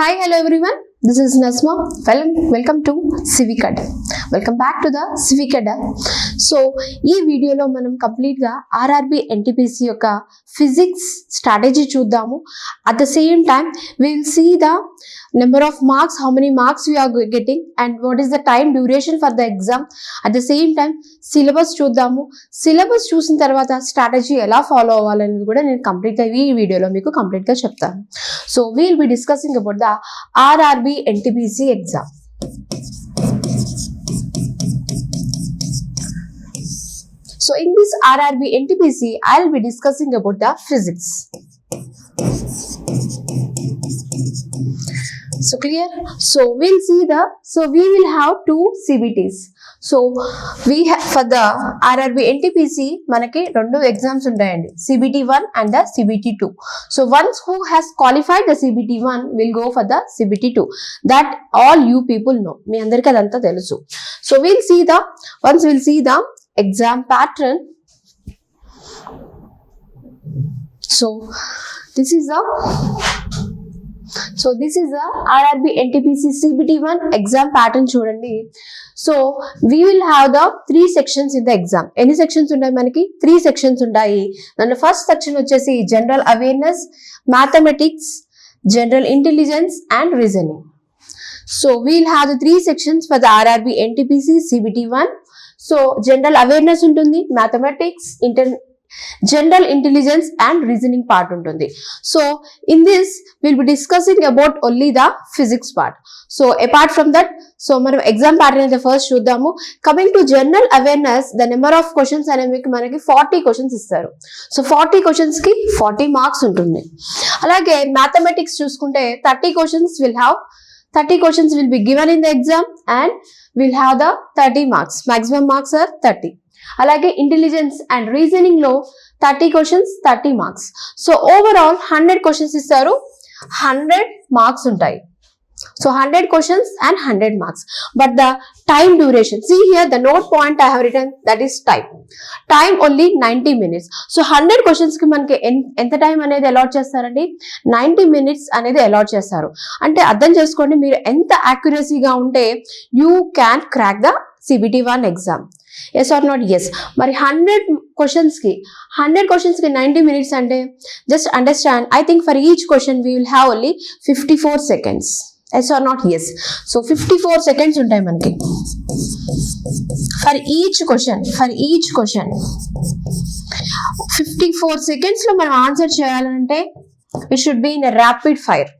Hi, hello everyone. This is Nasma well welcome to Civic Ed welcome back to the Civic Ed so ఈ వీడియోలో మనం కంప్లీట్గా RRB NTPC యొక్క physics strategy చూద్దాము. At the same time will see the number of marks how many marks you are getting and what is the time duration for the exam at the same time syllabus చూద్దాము. Syllabus చూసిన తర్వాత strategy ఎలా follow అవ్వాలనేది కూడా నేను కంప్లీట్గా ఈ వీడియోలో మీకు కంప్లీట్గా చెప్తాను. So we'll be discussing about the RRB B NTPC exam. So in this RRB NTPC, I'll be discussing about the physics. So clear? So we'll see the, so we will have two CBTs. So we for the RRB NTPC మనకి రెండు exams ఉంటాయండి. CBT one and the CBT two so ones who has qualified the CBT one will go for the CBT two that all you people know మీ అందరికీ అదంతా తెలుసు. So will see the ones will see the exam pattern so this is the so this is the RRB NTPC NTPC CBT1 exam pattern చూడండి. So we will have the three sections in the exam ఎన్ని sections ఉంటాయి మనకి? Three sections ఉంటాయి. దాంట్లో first section వచ్చేసి general awareness mathematics general intelligence and reasoning so we'll have the three sections for the RRB NTPC CBT one so general awareness ఉంటుంది mathematics inter general intelligence and reasoning part ఉంటుంది. So in this will be discussing about only the physics part so apart from that so మనం exam pattern అయితే first చూద్దాము. Coming to general awareness the number of questions అనేవి మనకి forty questions ఇస్తారు. So forty క్వశ్చన్స్కి forty marks ఉంటుంది. అలాగే mathematics చూసుకుంటే thirty questions will have thirty questions will be given in the exam and will have the thirty marks maximum marks are thirty అలాగే intelligence and రీజనింగ్లో thirty questions thirty marks so overall hundred questions ఇస్తారు. Hundred marks ఉంటాయి. So hundred questions and hundred marks but the time duration see here the note point I have written that is time time only ninety minutes so hundred క్వశ్చన్స్కి మనకి ఎంత time అనేది allot చేస్తారండి? Ninety minutes అనేది allot చేస్తారు. అంటే అర్థం చేసుకోండి మీరు ఎంత యాక్యురసీగా ఉంటే you can crack the CBT one exam yes or not yes మరి హండ్రెడ్ క్వశ్చన్స్కి హండ్రెడ్ క్వశ్చన్స్కి నైంటీ మినిట్స్ అంటే just understand I think for each question we will have only fifty four seconds yes or not yes so fifty four seconds ఉంటాయి మనకి. For each question for each question fifty four సెకండ్స్లో మనం answer చేయాలంటే it should be in rapid fire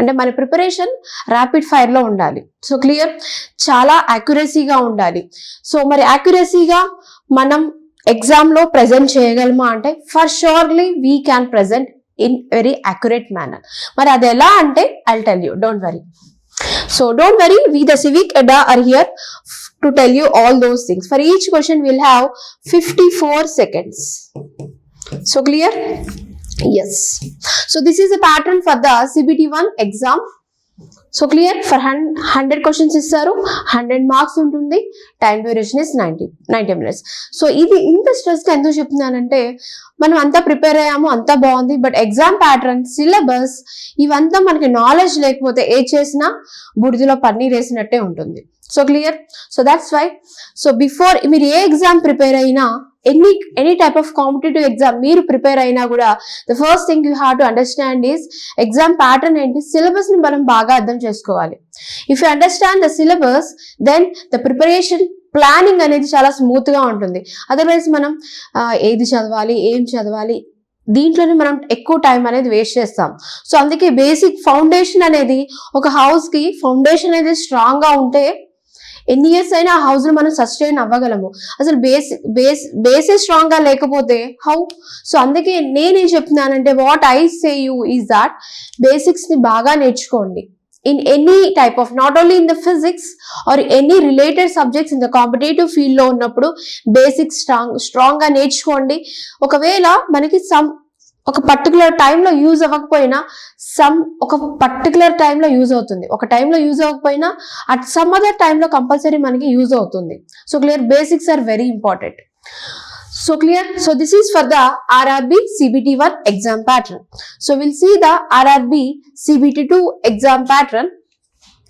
అంటే మన preparation rapid ఫైర్లో ఉండాలి. So clear చాలా యాక్యురసీగా ఉండాలి. సో మరి యాక్యురసీగా మనం ఎగ్జామ్లో ప్రజెంట్ చేయగలమా అంటే for surely we can present in very accurate manner మరి అది ఎలా అంటే I tell you don't worry so don't worry we the Civic Ed are here to tell you all those things for each question will have fifty four seconds so clear yes. So this is a pattern for the cbt1 exam. So clear for hundred questions ఇస్తారు. Hundred marks ఉంటుంది. Time duration is ninety ninety minutes so ఇది ఇంత స్ట్రెస్గా ఎందుకు చెప్తున్నానంటే మనం అంతా prepare అయ్యాము అంతా బాగుంది. బట్ ఎగ్జామ్ ప్యాటర్న్ సిలబస్ ఇవంతా మనకి నాలెడ్జ్ లేకపోతే ఏ చేసినా బుడిదిలో పన్నీర్ వేసినట్టే ఉంటుంది. So clear so that's why so before మీరు ఏ ఎగ్జామ్ ప్రిపేర్ అయినా any any type of competitive exam మీరు ప్రిపేర్ అయినా కూడా the first thing you have to understand is exam pattern ఏంటి సిలబస్ని మనం బాగా అర్థం చేసుకోవాలి. If you understand the syllabus then the preparation planning అనేది చాలా స్మూత్గా ఉంటుంది. అదర్వైజ్ మనం ఏది చదవాలి ఏం చదవాలి దీంట్లోనే మనం ఎక్కువ టైం అనేది వేస్ట్ చేస్తాం. సో అందుకే బేసిక్ ఫౌండేషన్ అనేది ఒక హౌస్కి ఫౌండేషన్ అనేది స్ట్రాంగ్గా ఉంటే ఎన్ని ఇయర్స్ అయినా ఆ హౌస్ను మనం సస్టైన్ అవ్వగలము. అసలు బేస్ బేస్ బేసే స్ట్రాంగ్గా లేకపోతే హౌ సో అందుకే నేనేం చెప్తున్నానంటే what I say you is that బేసిక్స్ని బాగా నేర్చుకోండి. In any type of not only in the physics or any related subjects in the competitive ఫీల్డ్లో ఉన్నప్పుడు బేసిక్ స్ట్రాంగ్ స్ట్రాంగ్గా నేర్చుకోండి. ఒకవేళ మనకి సమ్ ఒక పర్టికులర్ టైంలో యూజ్ అవ్వకపోయినా సమ్ ఒక పర్టికులర్ టైంలో యూజ్ అవుతుంది. ఒక టైంలో యూజ్ అవ్వకపోయినా అట్ సమ్ అదర్ టైంలో కంపల్సరీ మనకి యూజ్ అవుతుంది. So clear basics are very important So clear? So this is for the RRB CBT1 exam pattern. So we'll see the RRB CBT2 exam pattern.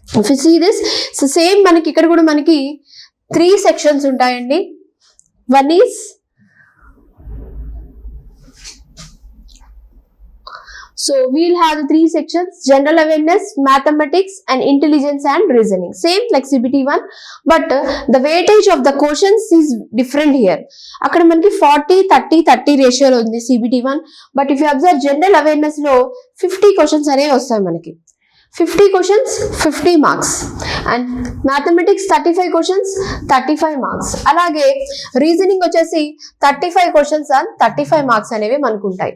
If you see this, so same మనకి ఇక్కడ కూడా మనకి three sections ఉంటాయండి one is So we'll have the three sections general awareness, mathematics, and intelligence and reasoning. Same like CBT1, but uh, the weightage of the questions is different here. అక్కడ మనకి forty thirty thirty రేషియోలో ఉంది CBT one but if you observe general అవేర్నెస్లో fifty questions అనేవి వస్తాయి మనకి fifty questions fifty marks. And mathematics thirty five questions thirty five marks. అలాగే reasoning వచ్చేసి thirty five questions and thirty five marks అనేవి మనకు ఉంటాయి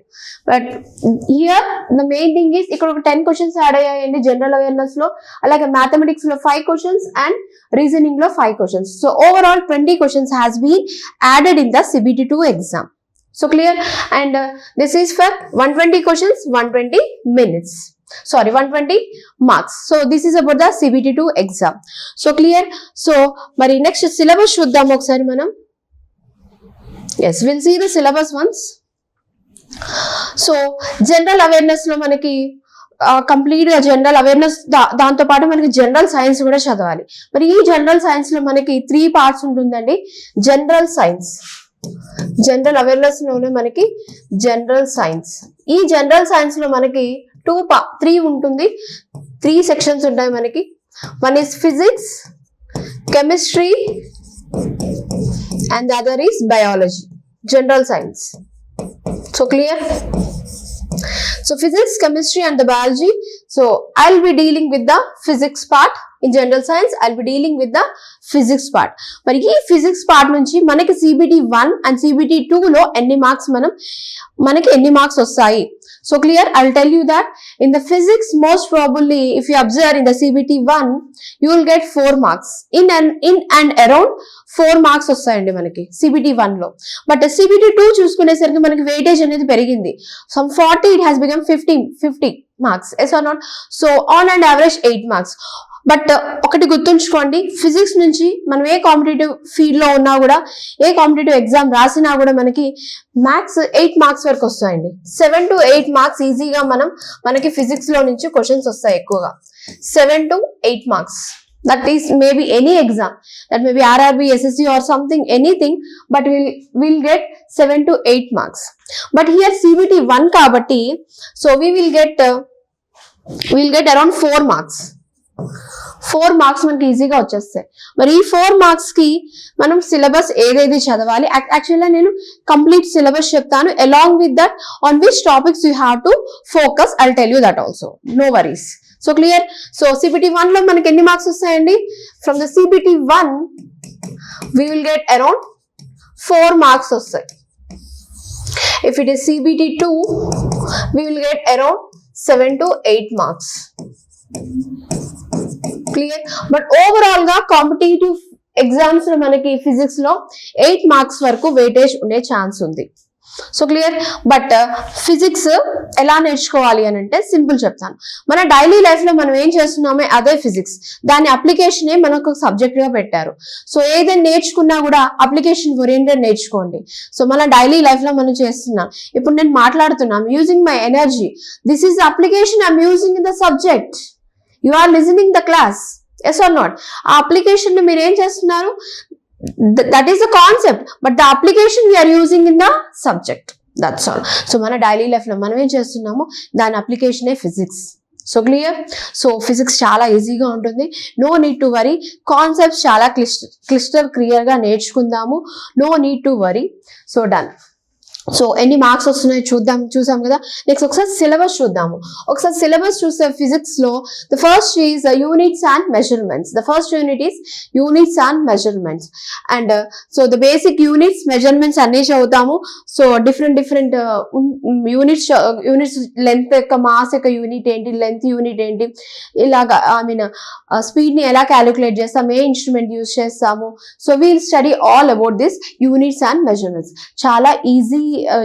but here the main thing is ఇక్కడ ఒక టెన్ క్వశ్చన్స్ యాడ్ అయ్యాయండి జనరల్ అవేర్నెస్లో. అలాగే మ్యాథమెటిక్స్లో five questions and రీజనింగ్లో five questions so overall twenty questions has been added in the CBT two exam so clear and this is for one twenty questions one twenty minutes sorry one twenty marks so this is about the CBT two exam so clear so మరి next syllabus చూద్దాం ఒకసారి మనం. Yes will see the syllabus ones so general అవేర్నెస్లో మనకి కంప్లీట్గా general awareness దాంతో పాటు మనకి general science కూడా చదవాలి. మరి ఈ జనరల్ సైన్స్లో మనకి త్రీ పార్ట్స్ ఉంటుందండి. జనరల్ సైన్స్ జనరల్ అవేర్నెస్లోనే మనకి జనరల్ సైన్స్ ఈ జనరల్ సైన్స్లో మనకి టూ పా త్రీ ఉంటుంది. త్రీ సెక్షన్స్ ఉంటాయి మనకి. One is physics chemistry and other is biology general science so clear so physics chemistry and biology so I will be dealing with the physics part in general science I be dealing with the physics part మరి ఈ physics part నుంచి మనకి CBT one and CBT లో ఎన్ని marks మనం మనకి ఎన్ని marks వస్తాయి? So clear I tell you that in the physics most probably if you observe in the CBT one you will get four marks in and in and around four marks వస్తాయండి మనకి CBT వన్లో. But CBT two చూసుకునేసరికి మనకి weightage అనేది పెరిగింది. Some forty it has become fifty fifty marks yes or not so on and average eight marks but ఒకటి గుర్తుంచుకోండి physics నుంచి మనం ఏ కాంపిటేటివ్ ఫీల్డ్లో ఉన్నా కూడా ఏ కాంపిటేటివ్ ఎగ్జామ్ రాసినా కూడా మనకి మ్యాథ్స్ ఎయిట్ మార్క్స్ వరకు వస్తాయండి. సెవెన్ టు ఎయిట్ మార్క్స్ ఈజీగా మనం మనకి ఫిజిక్స్లో నుంచి క్వశ్చన్స్ వస్తాయి ఎక్కువగా. Seven to eight marks that is maybe any exam that maybe RRB SSC or something anything but will will get seven to eight marks but here CBT one కాబట్టి so we will get will get around four marks four marks మనకి ఈజీగా వచ్చేస్తాయి. మరి ఈ four మార్క్స్కి మనం syllabus ఏదేది చదవాలి యాక్చువల్గా నేను కంప్లీట్ సిలబస్ చెప్తాను. Along with that on which topics you have to focus I tell you that also no worries so clear so CBT వన్లో మనకి ఎన్ని మార్క్స్ వస్తాయండి? From the CBT one we will get around four marks వస్తాయి. If it is CBT two we will get around seven to eight marks clear but ఓవరాల్గా competitive ఎగ్జామ్స్లో మనకి ఫిజిక్స్లో eight marks వరకు వెయిటేజ్ ఉండే ఛాన్స్ ఉంది. So clear but physics ఎలా నేర్చుకోవాలి అని అంటే సింపుల్ చెప్తాను. మన డైలీ లైఫ్లో మనం ఏం చేస్తున్నామో అదే ఫిజిక్స్ దాని అప్లికేషనే మనకు సబ్జెక్ట్గా పెట్టారు. సో ఏదైనా నేర్చుకున్నా కూడా అప్లికేషన్ ఓరియంటెడ్ నేర్చుకోండి. సో మన డైలీ లైఫ్లో మనం చేస్తున్నాం ఇప్పుడు నేను మాట్లాడుతున్నాం using my energy this is application I'm using in the subject you are listening the class yes or not ఆ అప్లికేషన్ని మీరు ఏం చేస్తున్నారు? That is the concept but the application we are using in the subject that's all so మన daily లైఫ్లో మనం ఏం చేస్తున్నాము? దాని అప్లికేషనే physics so clear so physics చాలా ఈజీగా ఉంటుంది. No need to worry concepts చాలా క్లిస్టర్ క్లిస్టర్ క్లియర్గా నేర్చుకుందాము. No need to worry so done so ఎన్ని మార్క్స్ వస్తున్నాయి చూద్దాం చూసాం కదా? నెక్స్ట్ ఒకసారి సిలబస్ చూద్దాము. ఒకసారి సిలబస్ చూస్తే ఫిజిక్స్లో the first is units and measurements the first unit is units and measurements and so the basic units measurements అన్ని చదువుతాము. So different different units units length యొక్క మాస్ యొక్క యూనిట్ ఏంటి లెంత్ యూనిట్ ఏంటి ఇలాగా ఐ మీన్ స్పీడ్ని ఎలా calculate చేస్తాం ఏ ఇన్స్ట్రుమెంట్ యూస్ చేస్తాము. So we'll study all about this units and measurements చాలా easy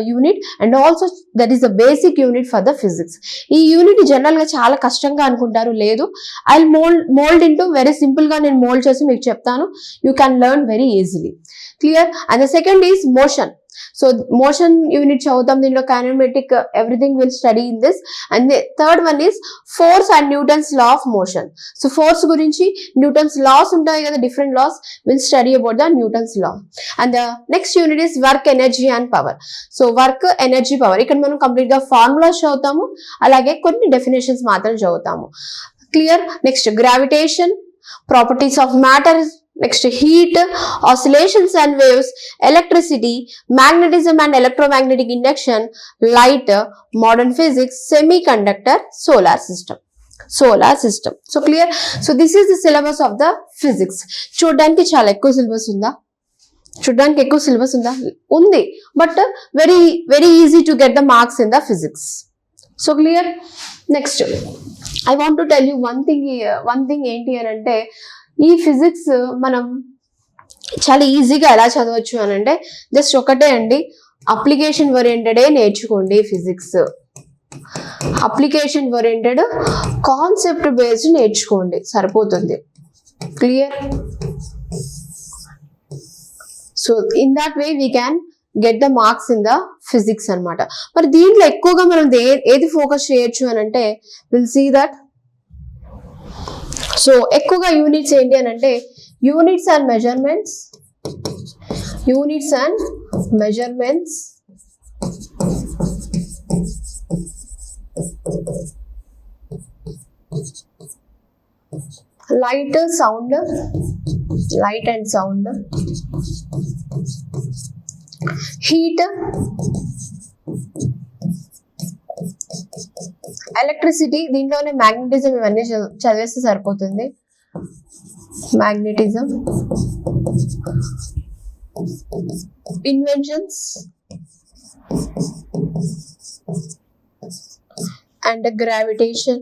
unit and also that is the basic unit for the physics ఈ యూనిట్ జనరల్గా చాలా కష్టంగా అనుకుంటారు లేదు. I mould mould into very సింపుల్గా నేను మోల్డ్ చేసి మీకు చెప్తాను. You can learn very easily clear and the second is motion so motion unit చదువుతాం దీనిలో kinematic everything will study in this and third one is force and Newton's law of motion so force గురించి Newton's laws ఉంటాయి కదా different laws will study about the Newton's law and next unit is work energy and power so work energy power ఇక్కడ మనం కంప్లీట్గా formulas చదువుతాము. అలాగే కొన్ని definitions మాత్రం చదువుతాము. Clear next gravitation properties of matter next heat oscillations and waves electricity magnetism and electromagnetic induction light modern physics semi conductor solar system solar system so clear so this is the syllabus of the physics చూడడానికి చాలా ఎక్కువ syllabus ఉందా? చూడడానికి ఎక్కువ syllabus ఉందా? ఉంది. But very very easy to get the marks in the physics so clear next I want to tell you one thing one thing ఏంటి అని అంటే ఈ ఫిజిక్స్ మనం చాలా ఈజీగా ఎలా చదవచ్చు అని అంటే జస్ట్ ఒకటే అండి. అప్లికేషన్ ఓరియంటెడే నేర్చుకోండి physics. Application oriented concept based నేర్చుకోండి. సరిపోతుంది. Clear so in that way we can get the marks in the physics అనమాట మరి దీంట్లో ఎక్కువగా మనం దే- ఏది ఫోకస్ చేయొచ్చు అని అంటే విల్ సీ దట్ సో ఎక్కువగా యూనిట్స్ ఏంటి అని అంటే units and measurements units and measurements. Light sound light and sound. Heat electricity దీంట్లోనే మ్యాగ్నెటిజం ఇవన్నీ చదివేస్తే సరిపోతుంది. Magnetism inventions and gravitation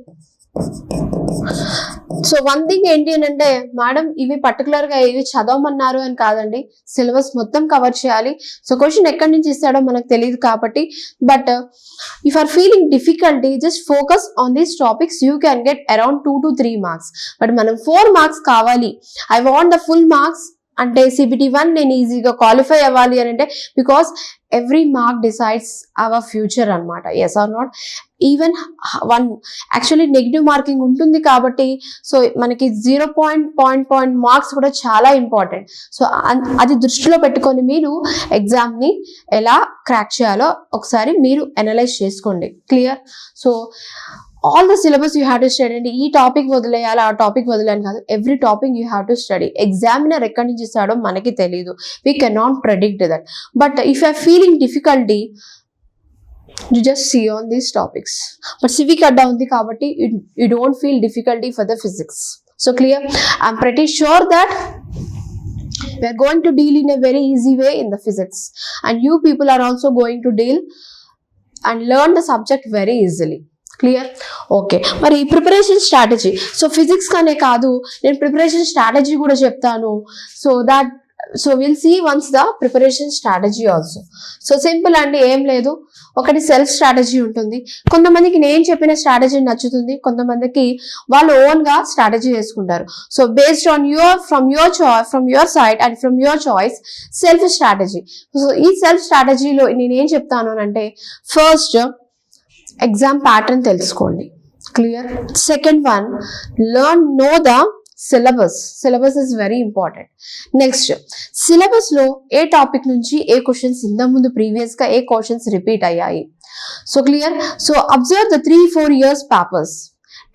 so one thing ఏంటి అని అంటే మేడం ఇవి పర్టికులర్గా ఇవి చదవమన్నారు అని కాదండి. సిలబస్ మొత్తం కవర్ చేయాలి. సో క్వశ్చన్ ఎక్కడి నుంచి ఇస్తాడో మనకు తెలియదు కాబట్టి. But if are feeling difficulty just focus on these topics you can get around two to three marks but మనం ఫోర్ మార్క్స్ కావాలి. I want the full marks అంటే సిబిటి వన్ నేను ఈజీగా క్వాలిఫై అవ్వాలి అని అంటే because every mark decides our future అనమాట yes or not even one actually negative marking ఉంటుంది కాబట్టి సో మనకి zero point point point marks కూడా చాలా ఇంపార్టెంట్ సో అది దృష్టిలో పెట్టుకొని మీరు ఎగ్జామ్ని ఎలా క్రాక్ చేయాలో ఒకసారి మీరు అనలైజ్ చేసుకోండి. Clear so all the syllabus you have to study అంటే ఈ టాపిక్ వదిలేయాలి ఆ టాపిక్ వదిలేయాలి కాదు. Every topic you have to study examiner ఎక్కడి నుంచి ఇస్తాడో మనకి తెలియదు we can not predict that but if I feeling difficulty you just see on these topics but civic అడ్డా ఉంది కాబట్టి you don't feel difficulty for the physics so clear I'm pretty sure దట్ we are going to deal in a very easy way in the physics. And you people are also going to deal and learn the subject very easily. Clear okay మరి ఈ preparation strategy so physics కానే కాదు నేను preparation strategy కూడా చెప్తాను. So that so will see once the preparation strategy also so simple అండి ఏం లేదు. ఒకటి సెల్ఫ్ స్ట్రాటజీ ఉంటుంది. కొంతమందికి నేను చెప్పిన స్ట్రాటజీ నచ్చుతుంది. కొంతమందికి వాళ్ళు ఓన్గా స్ట్రాటజీ చేసుకుంటారు so based on your from your choice from your side and from your choice self strategy so ఈ సెల్ఫ్ స్ట్రాటజీలో నేను ఏం చెప్తాను అంటే ఫస్ట్ ఎగ్జామ్ ప్యాటర్న్ తెలుసుకోండి. Clear second one learn know the syllabus syllabus is very important next సిలబస్లో ఏ topic నుంచి ఏ క్వశ్చన్స్ ఇంత ముందు ప్రీవియస్గా ఏ క్వశ్చన్స్ రిపీట్ అయ్యాయి? So clear so observe the three four years papers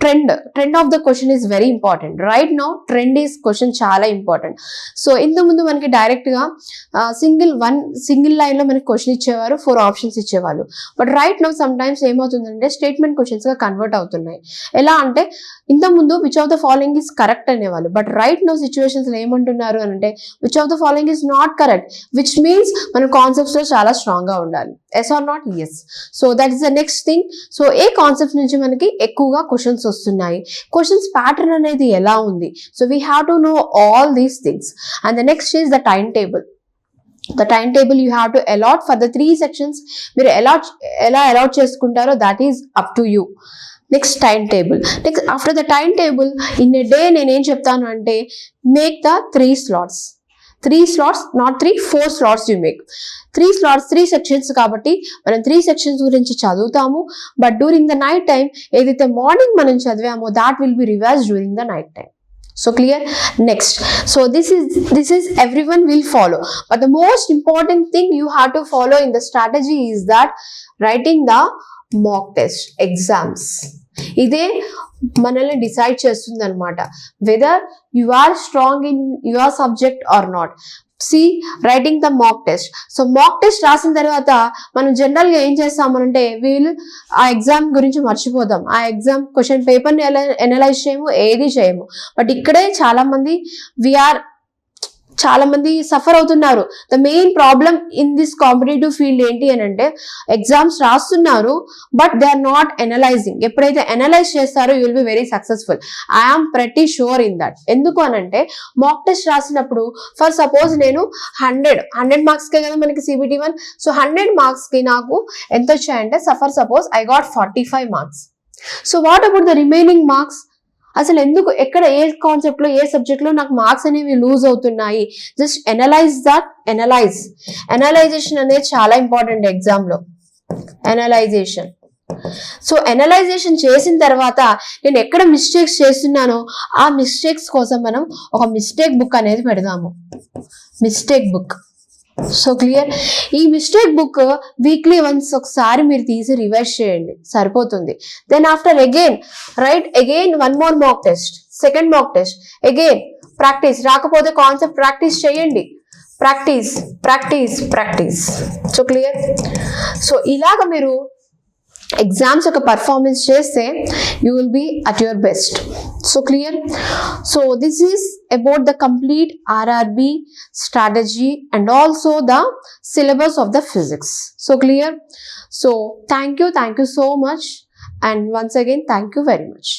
trend trend of the question is very important right now trend is question చాలా ఇంపార్టెంట్ సో ఇంత ముందు మనకి డైరెక్ట్గా సింగిల్ వన్ సింగిల్ లైన్లో మనకి క్వశ్చన్ ఇచ్చేవారు ఫోర్ ఆప్షన్స్ ఇచ్చేవాళ్ళు. But right now some times ఏమవుతుందంటే స్టేట్మెంట్ క్వశ్చన్స్గా కన్వర్ట్ అవుతున్నాయి. ఎలా అంటే ఇంత ముందు which of the following is correct అనేవాళ్ళు. బట్ రైట్ నో సిచ్యువేషన్స్లో ఏమంటున్నారు అని అంటే which of the following is not correct which means మన కాన్సెప్ట్స్లో చాలా స్ట్రాంగ్గా ఉండాలి. Yes or not yes so that is the next thing so A concept నుంచి మనకి ఎక్కువగా క్వశ్చన్స్ వస్తున్నాయి. క్వశ్చన్స్ ప్యాటర్న్ అనేది ఎలా ఉంది? So we have to know all these things and the next is the time table the time table you have to allot for the three sections మీరు ఎలా ఎలా అలాట్ చేసుకుంటారో that is up to you next time table next after the time table in a day నేనేం చెప్తాను అంటే make the three slots three slots not three four slots you make three slots three sections కాబట్టి మనం three sections గురించి చదువుతాము. But during the night time ఏదైతే morning మనం చదివామో that will be revise during the night time so clear next so this is this is every one will follow but the most important thing you have to follow in the strategy is that writing the mock test exams ఇదే మనల్ని decide చేస్తుంది అనమాట whether you are strong in your subject or not see writing the mock test so mock test రాసిన తర్వాత మనం జనరల్గా ఏం చేస్తామనంటే వీళ్ళు ఆ ఎగ్జామ్ గురించి మర్చిపోదాం. ఆ ఎగ్జామ్ క్వశ్చన్ పేపర్ని ఎనలైజ్ చేయము ఏది చేయము. బట్ ఇక్కడే చాలామంది వీఆర్ చాలా మంది సఫర్ అవుతున్నారు. The main problem in this competitive field ఏంటి అని అంటే ఎగ్జామ్స్ రాస్తున్నారు but they are not analysing ఎప్పుడైతే ఎనలైజ్ చేస్తారో you will be very successful I am pretty sure in that ఎందుకు అని అంటే మాక్ టెస్ట్ రాసినప్పుడు ఫర్ సపోజ్ నేను హండ్రెడ్ హండ్రెడ్ మార్క్స్కే కదా మనకి సిబిటి వన్ సో హండ్రెడ్ మార్క్స్కి నాకు ఎంత వచ్చాయంటే suffer suppose I got forty five marks so what about the remaining marks అసలు ఎందుకు ఎక్కడ ఏ కాన్సెప్ట్లో ఏ సబ్జెక్ట్లో నాకు మార్క్స్ అనేవి లూజ్ అవుతున్నాయి? Just analyse that analyse analysation అనేది చాలా ఇంపార్టెంట్ ఎగ్జామ్లో. ఎనలైజేషన్ సో ఎనలైజేషన్ చేసిన తర్వాత నేను ఎక్కడ మిస్టేక్స్ చేస్తున్నానో ఆ మిస్టేక్స్ కోసం మనం ఒక మిస్టేక్ బుక్ అనేది పెడదాము. మిస్టేక్ బుక్ సో క్లియర్ ఈ మిస్టేక్ బుక్ వీక్లీ వన్స్ ఒకసారి మీరు తీసి రివైజ్ చేయండి. సరిపోతుంది. Then after again write again one more mock test second mock test again practice రాకపోతే కాన్సెప్ట్ ప్రాక్టీస్ చేయండి. Practice practice practice so clear so ఇలాగ మీరు ఎగ్జామ్స్ యొక్క పర్ఫార్మెన్స్ చేస్తే you will be at your best so clear so this is about the complete RRB strategy and also the syllabus of the physics so clear so thank you thank you so much and once again thank you very much